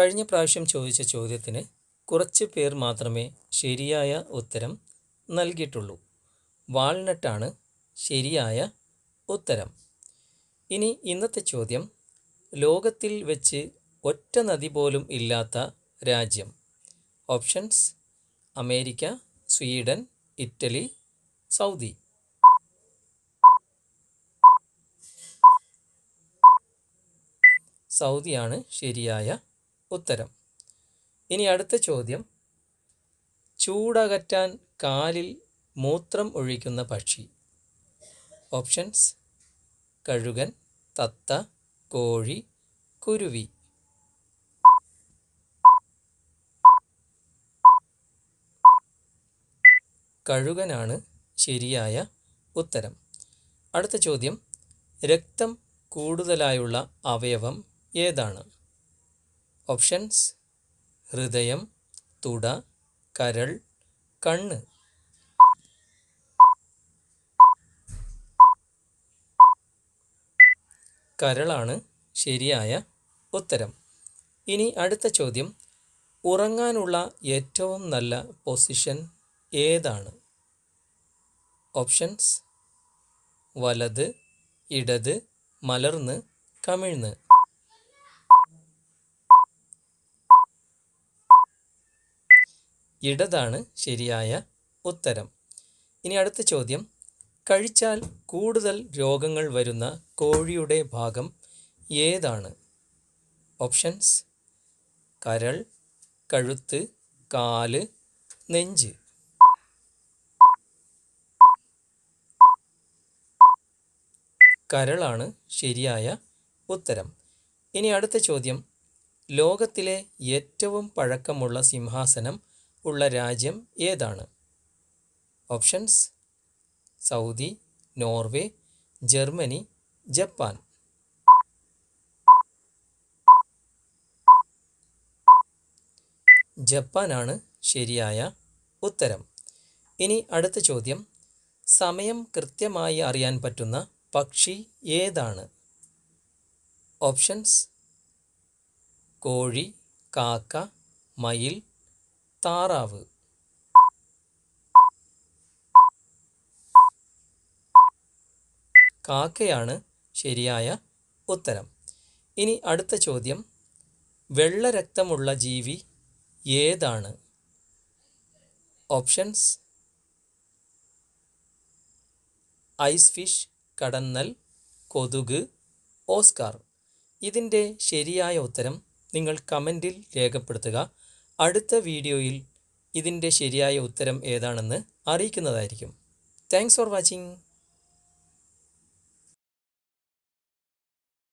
കഴിഞ്ഞ പ്രാവശ്യം ചോദിച്ച ചോദ്യത്തിന് കുറച്ച് പേർ മാത്രമേ ശരിയായ ഉത്തരം നൽകിയിട്ടുള്ളൂ. വാൾനട്ടാണ് ശരിയായ ഉത്തരം. ഇനി ഇന്നത്തെ ചോദ്യം ലോകത്തിൽ വെച്ച് ഒറ്റ നദി പോലും ഇല്ലാത്ത രാജ്യം. Options America Sweden Italy Saudi. സൗദിയാണ് ശരിയായ ഉത്തരം. ഇനി അടുത്ത ചോദ്യം. ചൂടകറ്റാൻ കാലിൽ മൂത്രം ഒഴിക്കുന്ന പക്ഷി. ഓപ്ഷൻസ്. കഴുകൻ തത്ത കോഴി കുരുവി. കഴുകനാണ് ശരിയായ ഉത്തരം. അടുത്ത ചോദ്യം. രക്തം കൂടുതലായുള്ള അവയവം ഏതാണ്? ഓപ്ഷൻസ്. ഹൃദയം തുട കരൾ കണ്ണ്. കരളാണ് ശരിയായ ഉത്തരം. ഇനി അടുത്ത ചോദ്യം. ഉറങ്ങാനുള്ള ഏറ്റവും നല്ല പൊസിഷൻ ഏതാണ്? ഓപ്ഷൻസ്. വലത് ഇടത് മലർന്ന് കമിഴ്ന്ന്. ഇടതാണ് ശരിയായ ഉത്തരം. ഇനി അടുത്ത ചോദ്യം. കഴിച്ചാൽ കൂടുതൽ രോഗങ്ങൾ വരുന്ന കോഴിയുടെ ഭാഗം ഏതാണ്? ഓപ്ഷൻസ്. കരൾ കഴുത്ത് കാൽ നെഞ്ച്. കരളാണ് ശരിയായ ഉത്തരം. ഇനി അടുത്ത ചോദ്യം. ലോകത്തിലെ ഏറ്റവും പഴക്കമുള്ള സിംഹാസനം ഉള്ള രാജ്യം ഏതാണ്? Options Saudi Norway Germany Japan. ജപ്പാനാണ് ശരിയായ ഉത്തരം. ഇനി അടുത്ത ചോദ്യം. സമയം കൃത്യമായി അറിയാൻ പറ്റുന്ന പക്ഷി ഏതാണ്? ഓപ്ഷൻസ് കോഴി കാക്ക മയിൽ താറാവ്. കാക്കയാണ് ശരിയായ ഉത്തരം. ഇനി അടുത്ത ചോദ്യം. വെള്ള രക്തമുള്ള ജീവി ഏതാണ്? ഓപ്ഷൻസ്. ഐസ് ഫിഷ് കടന്നൽ കൊതുക് ഓസ്കാർ. ഇതിന്റെ ശരിയായ ഉത്തരം നിങ്ങൾ കമന്റിൽ രേഖപ്പെടുത്തുക. അടുത്ത വീഡിയോയിൽ ഇതിന്റെ ശരിയായ ഉത്തരം ഏതാണെന്ന് അറിയിക്കുന്നതായിരിക്കും. Thanks for watching